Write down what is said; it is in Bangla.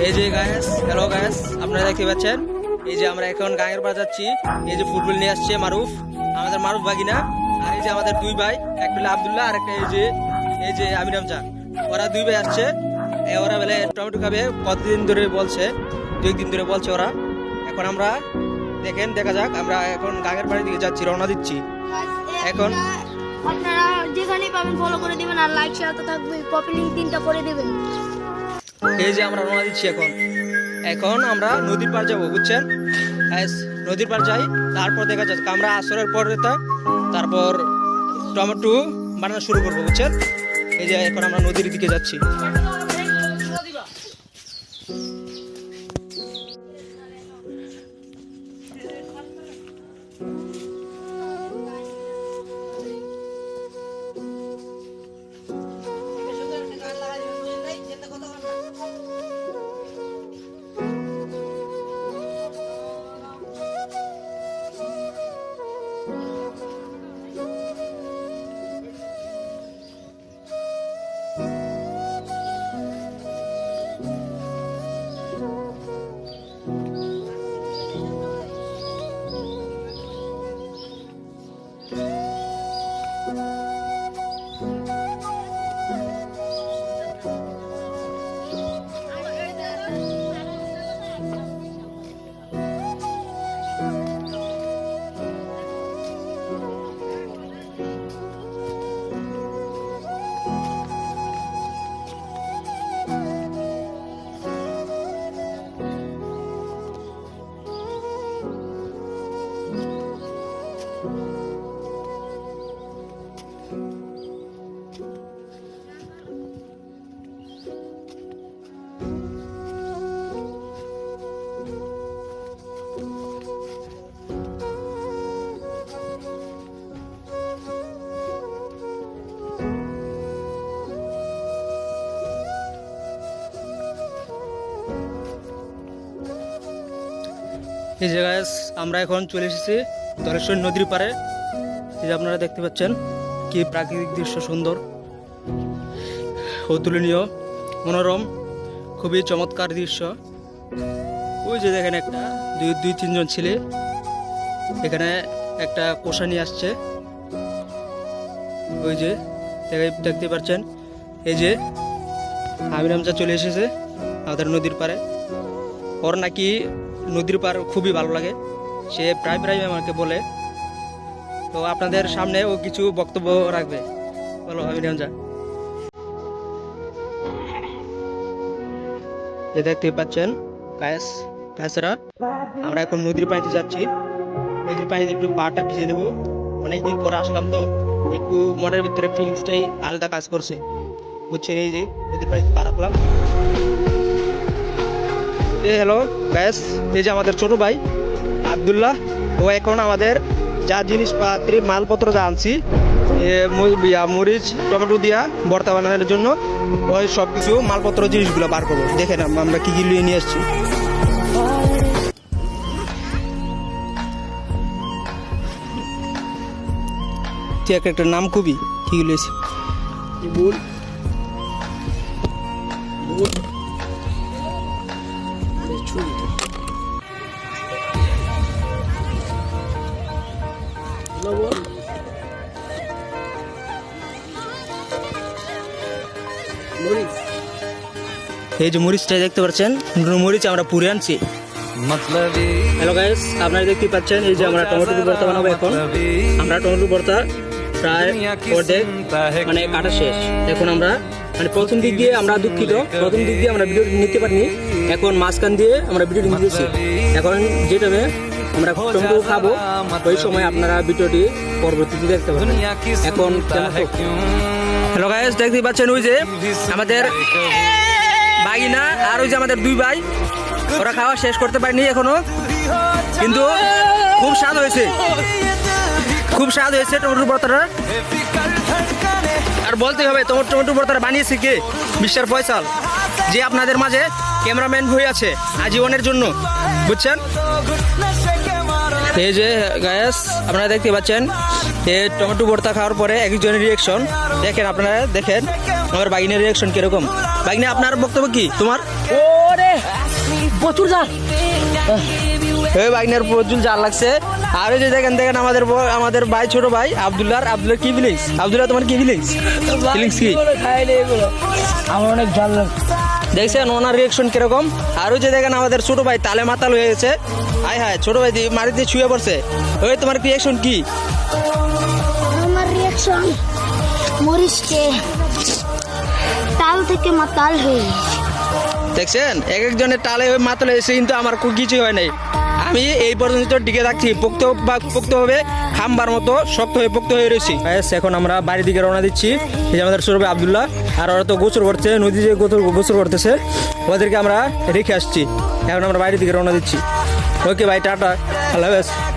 এই যে গায়েস হ্যালো গায়েস আপনারা দেখতে পাচ্ছেন? এই যে আমরা এখন গায়ের পা যাচ্ছি। এই যে ফুটবল নিয়ে আসছে মারুফ, আমাদের মারুফ বাগিনা আর এই যে আমাদের দুই ভাই, একটা আবদুল্লাহ আর একটা এই যে এই যে আমির রমজান ওরা দুই ভাই আসছে। ওরা বেলে টমেটো খাবে, কতদিন ধরে বলছে, দুই দিন ধরে বলছে ওরা। এখন আমরা, দেখেন, দেখা যাক, আমরা এখন গাঙের বাড়ির দিকে যাচ্ছি, রওনা দিচ্ছি। এখন- আপনারা যেখানেই পাবেন ফলো করে দিবেন, আর লাইক শেয়ার তো থাকবে কপি লিঙ্ক তিনটা করে দিবেন। এই যে আমরা রওনা দিচ্ছি এখন। এখন আমরা নদীর পার যাব, বুঝছেন? নদীর পার যাই, তারপর দেখা যাচ্ছে আমরা আসরের পরে তা তারপর টমেটো বানানো শুরু করব, বুঝছেন? এই যে এখন আমরা নদীর দিকে যাচ্ছি। এই জায়গায় আমরা এখন চলে এসেছি ধলেশ্বর নদীর পারে এই যে আপনারা দেখতে পাচ্ছেন কি প্রাকৃতিক দৃশ্য সুন্দর, অতুলনীয়, মনোরম, খুবই চমৎকার দৃশ্য। ওই যে দেখেন একটা, দুই দুই, তিনজন ছেলে এখানে একটা কোষা নিয়ে আসছে। ওই যে দেখতে পাচ্ছেন, এই যে আমির হামজা চলে এসেছে আমাদের নদীর পারে ওর নাকি নদীর পার খুবই ভালো লাগে। সে প্রায় প্রায় আমাকে বলে। তো আপনাদের সামনে ও কিছু বক্তব্য রাখবে। বলো আমির হামজা যে দেখতে পাচ্ছেন, গায়েস গায়েসরা আমরা এখন নদীর পানিতে যাচ্ছি। নদীর পানিতে একটু পাটা ভিজে দেবো। অনেকদিন পরে আসলাম তো, একটু মনের ভিতরে ফিলিংসটাই আলাদা কাজ করছে। বুঝছেন এই যে, নদীর পানিতে পা রাখলাম এ হ্যালো গ্যাস এই যে আমাদের ছোট ভাই, আবদুল্লাহ। ও এখন আমাদের যা জিনিসপাতি, মালপত্র যা আনছি মরিচ, টমেটো দিয়া ভর্তা বানানোর জন্য, ওই সব কিছু মালপত্র জিনিসগুলো বার করব। দেখেন আম- আমরা কি কি নিয়ে নিয়ে তুই একটা একটা নাম কবি, কি লিয়েছি? লবণ মরিচ এই যে মরিচটা দেখতে পাচ্ছেন মরিচ আমরা পুরে আনছি। হ্যালো গাইস আপনারা দেখতে পাচ্ছেন এই যে আমরা টমেটো ভর্তা বানাবো এখন। আমরা টমেটো ভর্তা প্রায় অর্ধেক মানে কাটা শেষ। এখন আমরা মানে প্রথম দিক দিয়ে আমরা দুঃখিত, প্রথম দিক দিয়ে আমরা ভিডিও নিতে পারিনি। এখন মাঝখান দিয়ে আমরা ভিডিও নিতেছি। এখন যে টাইমে আমরা টমেটো খাব, ওই সময় আপনারা ভিডিওটি পরবর্তীতে দেখতে পাবেন এখন হ্যালো গাইস দেখতে পাচ্ছেন ওই যে আমাদের বাগিনা আর ওই যে আমাদের দুই ভাই, ওরা খাওয়া শেষ করতে পারেনি এখনও। কিন্তু খুব স্বাদ হয়েছে। খুব স্বাদ হয়েছে টমেটো ভর্তাটা আর বলতে হবে তোমার টমেটো ভর্তাটা বানিয়েছে কে? মিস্টার ফয়সাল। যে আপনাদের মাঝে ক্যামেরাম্যান হয়ে আছে আজীবনের জন্য বুঝছেন? এই যে গায়াস আপনারা দেখতে পাচ্ছেন এই টমেটো ভর্তা খাওয়ার পরে একজনের রিয়েকশন দেখেন আপনারা দেখেন আমার বাগিনের রিয়েকশন কীরকম। বাগিনে আপনার বক্তব্য কি? তোমার? ওরে প্রচুর জাল এই বাইনের প্রচুর জাল লাগছে। আর ওই যে দেখেন দেখেন আমাদের আমাদের ভাই ছোট ভাই আব্দুল্লাহ আব্দুল্লাহ কি ফিলিংস আব্দুল্লাহ তোমার কি ফিলিংস ফিলিংস কি? আমার অনেক জাল লাগছে। দেখছেন ওনার রিয়েকশন কীরকম? আর ওই যে দেখেন আমাদের ছোট ভাই তালে মাতাল হয়ে গেছে। হাই হাই ছোট ভাই দি- মাটিতে শুয়ে পড়ছে। ওই তোমার রিয়েকশন কি? আমার রিয়াকশন মরিচকে তাল থেকে মাতাল হয়ে গেছে। দেখছেন? এক একজনের হয়ে মাতাল হয়েছে কিন্তু আমার কিছু হয় নাই। আমি এই পর্যন্ত টিকে থাকছি। পোক্ত হবে খাম্বার মতো শক্ত হয়ে পোক্ত হয়ে রয়েছি। এখন আমরা বাড়ির দিকে রওনা দিচ্ছি। এই যে আমাদের সৌরভ আবদুল্লাহ, আর ওরা তো গোসল করছে, নদী যে গোসল গোসল করতেছে, ওদেরকে আমরা রেখে আসছি। এখন আমরা বাইরের দিকে রওনা দিচ্ছি। ওকে ভাই টাটা। আল্লাহ হাফেজ